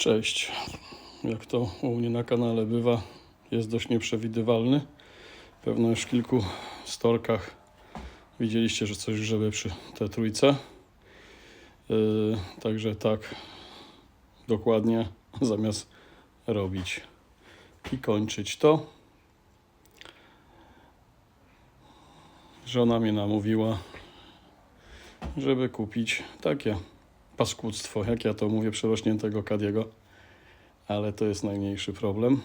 Cześć. Jak to u mnie na kanale bywa, jest dość nieprzewidywalny. Pewno już w kilku storkach widzieliście, że coś grzebie przy te trójce. Yy, także tak dokładnie zamiast robić i kończyć to. Żona mnie namówiła, żeby kupić takie paskudztwo, jak ja to mówię, przerośniętego Kadiego, ale to jest najmniejszy problem,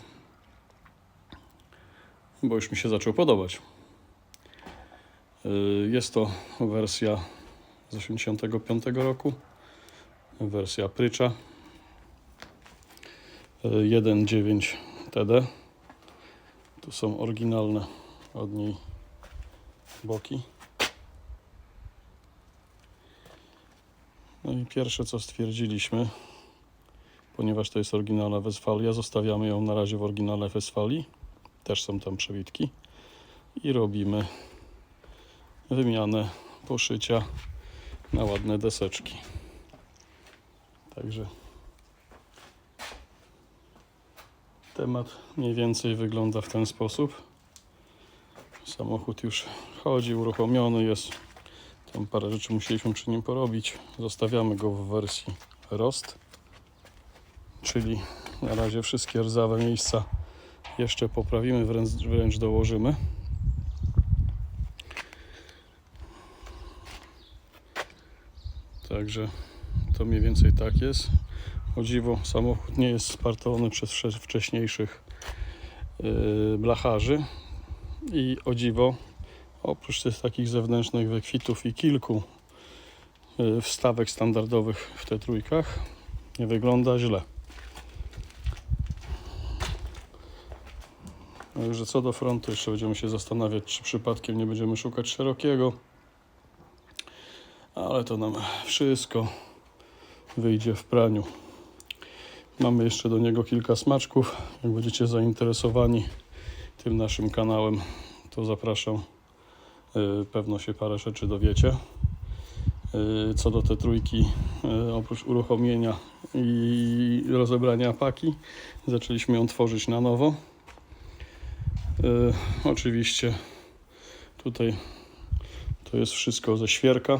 bo już mi się zaczął podobać. Yy, Jest to wersja z 85 roku, wersja prycza yy, 1.9 TD. Tu są oryginalne od niej boki. I pierwsze co stwierdziliśmy, ponieważ to jest oryginalna Westfalia, zostawiamy ją na razie w oryginale Westfalii. Też są tam przewitki. I robimy wymianę poszycia na ładne deseczki. Także temat mniej więcej wygląda w ten sposób. Samochód już chodzi, uruchomiony jest. Tam parę rzeczy musieliśmy przy nim porobić. Zostawiamy go w wersji Rost, czyli na razie wszystkie rdzawe miejsca jeszcze poprawimy, wręcz, wręcz dołożymy. Także to mniej więcej tak jest. O dziwo, samochód nie jest spartolony przez wcze- wcześniejszych yy, blacharzy i o dziwo Oprócz tych takich zewnętrznych wykwitów i kilku y, wstawek standardowych w te trójkach nie wygląda źle. Także co do frontu jeszcze będziemy się zastanawiać, czy przypadkiem nie będziemy szukać szerokiego. Ale to nam wszystko wyjdzie w praniu. Mamy jeszcze do niego kilka smaczków. Jak będziecie zainteresowani tym naszym kanałem, to zapraszam. Y, Pewno się parę rzeczy dowiecie. Y, Co do te trójki, y, oprócz uruchomienia i rozebrania paki, zaczęliśmy ją tworzyć na nowo. Oczywiście tutaj to jest wszystko ze świerka.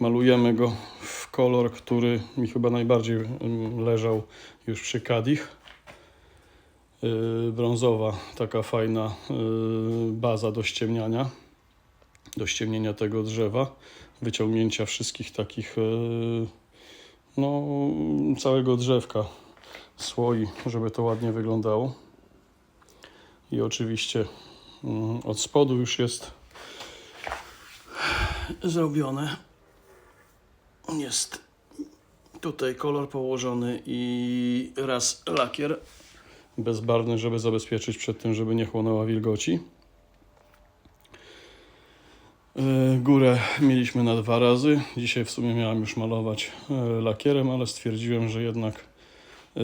Malujemy go w kolor, który mi chyba najbardziej mm, leżał już przy Kadich. Yy, brązowa, taka fajna yy, baza do ściemniania, do ściemnienia tego drzewa, wyciągnięcia wszystkich takich, yy, no, całego drzewka, słoi, żeby to ładnie wyglądało. I oczywiście mm, od spodu już jest zrobione. Jest tutaj kolor położony i raz lakier bezbarwny, żeby zabezpieczyć przed tym, żeby nie chłonęła wilgoci. E, Górę mieliśmy na dwa razy. Dzisiaj w sumie miałem już malować e, lakierem, ale stwierdziłem, że jednak e,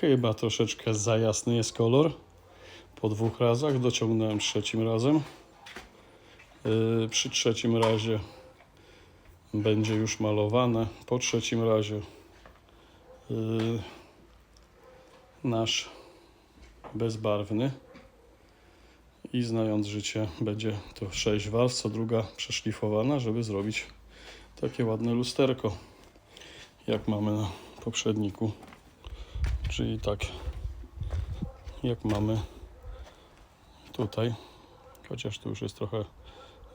chyba troszeczkę za jasny jest kolor. Po dwóch razach dociągnąłem trzecim razem. Przy trzecim razie będzie już malowane. Po trzecim razie nasz bezbarwny. I znając życie będzie to 6 warstw, co druga przeszlifowana, żeby zrobić takie ładne lusterko jak mamy na poprzedniku. Czyli tak jak mamy tutaj. Chociaż tu już jest trochę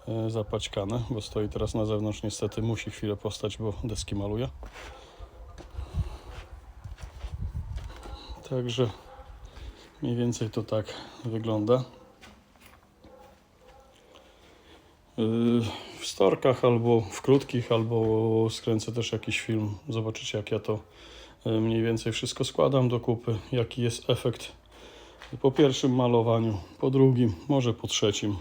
e, zapaćkane, bo stoi teraz na zewnątrz. Niestety musi chwilę postać, bo deski maluje. Także Mniej więcej to tak wygląda. Yy, W storkach albo w krótkich, albo skręcę też jakiś film. Zobaczycie, jak ja to yy, mniej więcej wszystko składam do kupy. Jaki jest efekt po pierwszym malowaniu, po drugim, może po trzecim.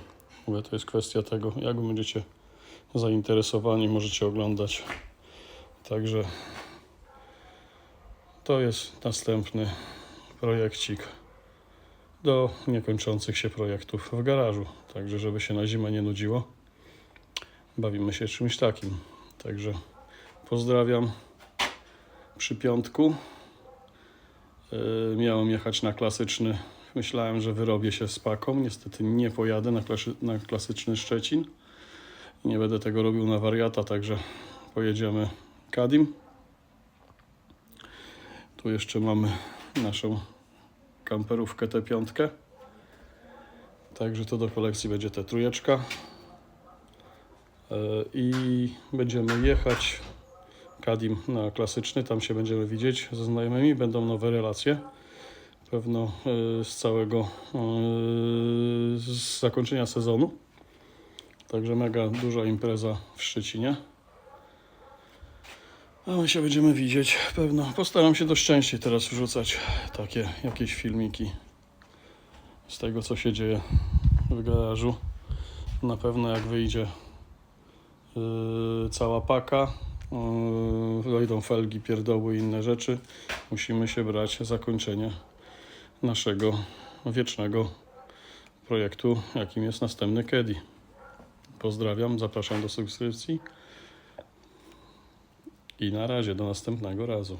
Mówię, to jest kwestia tego, jak będziecie zainteresowani, możecie oglądać. Także to jest następny projekcik do niekończących się projektów w garażu. Także, żeby się na zimę nie nudziło, bawimy się czymś takim. Także pozdrawiam przy piątku. Yy, Miałem jechać na klasyczny. Myślałem, że wyrobię się z paką. Niestety nie pojadę na, klasy, na klasyczny Szczecin. Nie będę tego robił na wariata, także pojedziemy Kadim. Tu jeszcze mamy naszą kamperówkę T5. Także to do kolekcji będzie ta trójeczka. E, I będziemy jechać Kadim na klasyczny, tam się będziemy widzieć ze znajomymi, będą nowe relacje. Pewno e, z całego e, z zakończenia sezonu. Także mega duża impreza w Szczecinie. A my się będziemy widzieć pewno. Postaram się dość częściej teraz wrzucać takie jakieś filmiki z tego co się dzieje w garażu. Na pewno jak wyjdzie yy, cała paka, yy, dojdą felgi, pierdoły i inne rzeczy, musimy się brać za zakończenie naszego wiecznego projektu, jakim jest następny Kedi. Pozdrawiam, zapraszam do subskrypcji i na razie do następnego razu.